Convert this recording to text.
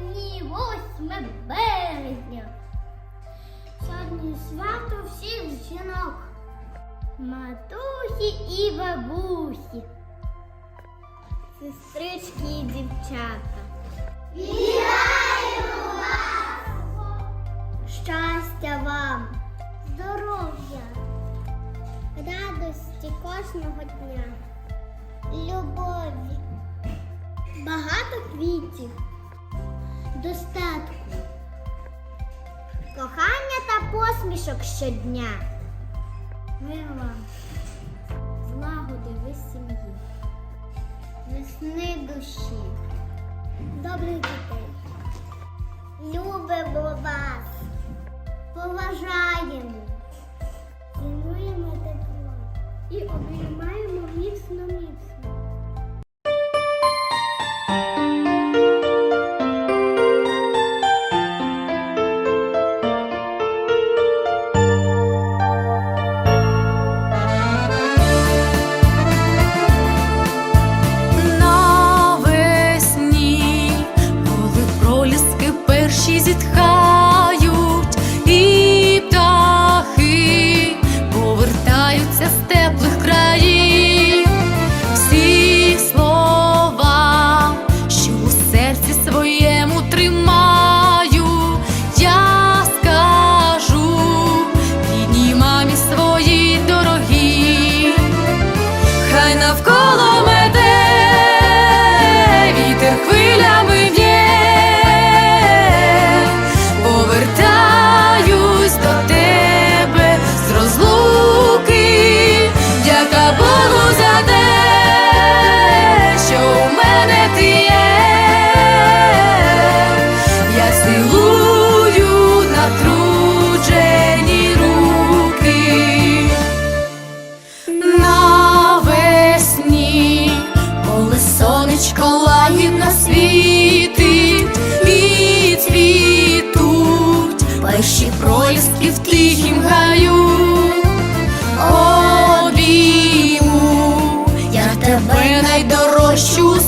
Сьогодні 8 березня. Сьогодні свято всіх жінок. Матусі і бабусі. Сестрички і дівчата. Вітаю вас! Щастя вам! Здоров'я! Радості кожного дня! Любові! Багато квітів, достатку, кохання та посмішок щодня. Мир вам, злагоди ви сім'ї, весни душі, добрих дітей. Любимо вас, поважаємо, цінуємо тепло. І обіймаємо проліски тихім гаю. Обійму я тебе найдорожчу у